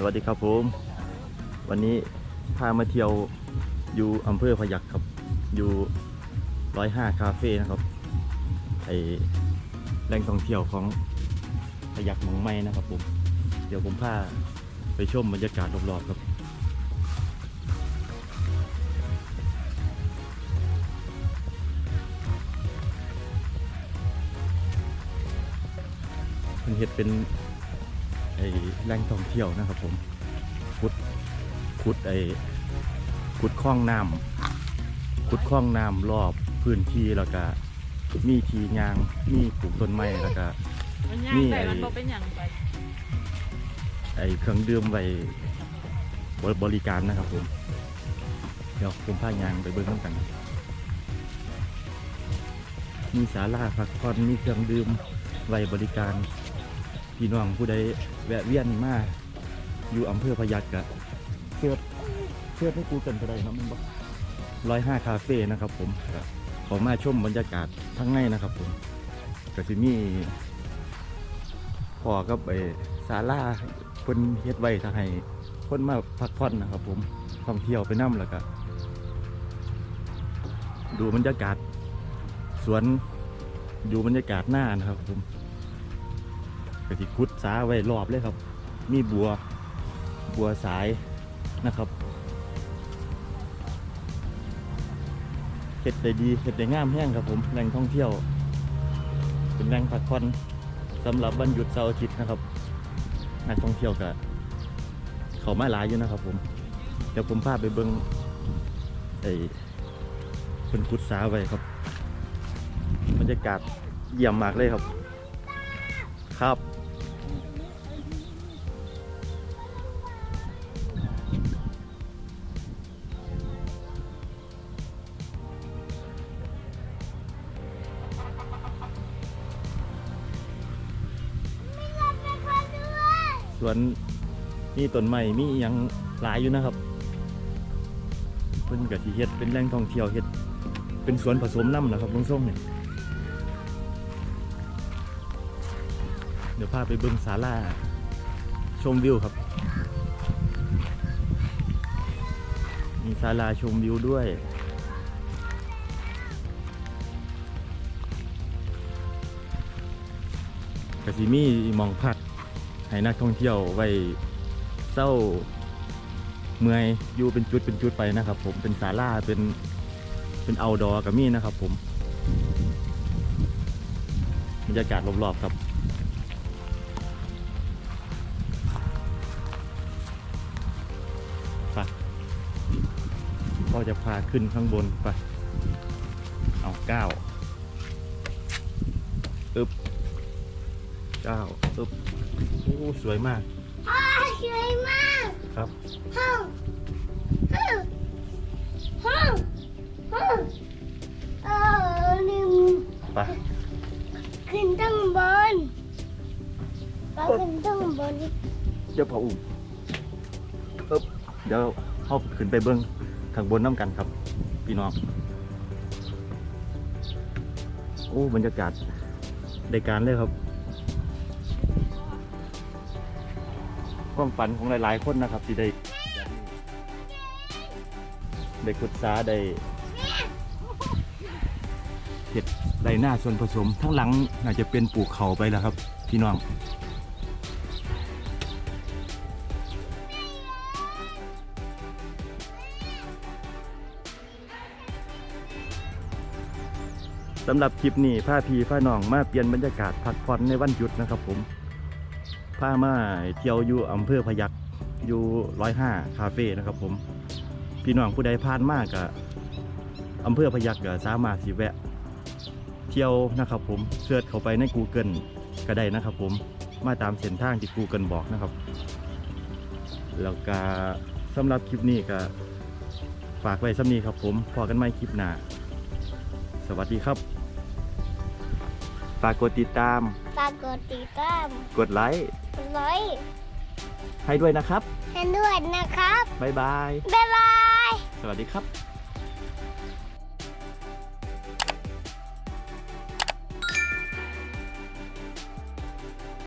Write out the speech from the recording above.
สวัสดีครับผม วันนี้พามาเที่ยวอยู่อำเภอพยัคฆ์ครับ อยู่ร้อยห้าคาเฟ่นะครับไอแหล่งท่องเที่ยวของพยัคฆ์หมองไม้นะครับผม เดี๋ยวผมพาไปชมบรรยากาศรอบๆครับมันเห็ดเป็น ไอแหล่งท่องเที่ยวนะครับผมขุดขุดไอขุดคลองน้ำขุดคลองน้ำรอบพื้นที่แล้วก็มีทียางมีปลูกต้นไม้แล้วก็มันย่างนี่ไปไอ้มันบ่เป็นหยังไปไอเครื่องดื่มไว้บบริการนะครับผม เดี๋ยวผมพายางไปเบิ้งน้ำกัน มีศาลาพักผ่อนมีเครื่องดื่มไว้บริการ พี่น้องผู้ใดแวะเวียนมาอยู่อำเภอพยัคฆ์กะเพื่อเพื่อให้กูเกินก็ได้เนาะมันบอกร้อยห้าคาเฟ่นะครับ ผมก็ขอมาชมบรรยากาศทั้งในนะครับ ผมก็สิมีพอกับไอ้ศาลาเพิ่นเฮ็ดไว้ถ้าให้คนมาพักผ่อนนะครับ ผมท่องเที่ยวไปนํแล้วก็ดูบรรยากาศสวนดูบรรยากาศหน้านะครับผม ก็สิคุดสาไว้รอบเลยครับ มีบัวบัวสายนะครับเห็ดได้ดีเห็ดได้งามแห้งครับผมแหล่งท่องเที่ยว เป็นแหล่งพักผ่อนสำหรับวันหยุดเสาร์อาทิตย์นะครับ นักท่องเที่ยวก็เขามาหลายอยู่นะครับผม เดี๋ยวผมพาไปเบิ้งไอ้เป็นคุดสาไว้ครับบรรยากาศเยี่ยมมากเลยครับ ครับ สวนมีต้นไม้มีอหยังหลายอยู่นะครับเพิ่นกับที่เฮ็ดเป็นแหล่งท่องเที่ยวเฮ็ดเป็นสวนผสมน้ำนะครับลุงส้มเนี่ยเดี๋ยวพาไปเบิ่งศาลาชมวิวครับ มีศาลาชมวิวด้วยกะสิมีมองพัก ให้นักท่องเที่ยวไว้เศร้าเมื่อยอยู่เป็นจุดเป็นจุดไปนะครับ ผมเป็นศาลาเป็นเป็นเอาดอกับมีนะครับ ผมบรรยากาศรอบๆครับไปก็จะพาขึ้นข้างบนไปเอาเก้าอึบ เก้าอึบโอ้สวยมากอ้าวสวยมากครับห้องห้องห้องห้องเออหนึ่งไปขึ้นตั้งบนไปขึ้นตั้งบนเจ้าพ่ออุ่มเอ๊บเดี๋ยวเข้าขึ้นไปเบิ้งข้างบนน้ำกันครับ พี่น้องโอ้บรรยากาศได้การเลยครับ ความฝันของหลาย ๆ คนนะครับ ที่ได้ได้ขุดสาได้เห็ดไรหน้าส่วนผสม ทั้งหลังน่าจะเป็นปลูกเขาไปแล้วครับ พี่น้องสำหรับคลิปนี้ผ้าพีผ้านองมาเปลี่ยนบรรยากาศพักผ่อนในวันหยุดนะครับผม ผ้ามาเที่ยวอยู่อำเภอพยัคฆ์อยู่ร้อยห้าคาเฟ่นะครับผม พี่น้องผู้ใดผ่านมากกับอำเภอพยัคฆ์ก็สามารถสิแวะ เที่ยวนะครับผมเสิร์ชเข้าไปใน Google ก็ได้นะครับผมมาตามเส้นทางที่ Google บอกนะครับ แล้วก็สำหรับคลิปนี้ก็ฝากไว้สำนี้ครับผมพอกันใหม่คลิปหน้า สวัสดีครับ ฝากกดติดตาม ฝากกดติดตามกดไลค์กดไลค์ให้ด้วยนะครับให้ด้วยนะครับ บ๊ายบาย บ๊ายบาย สวัสดีครับ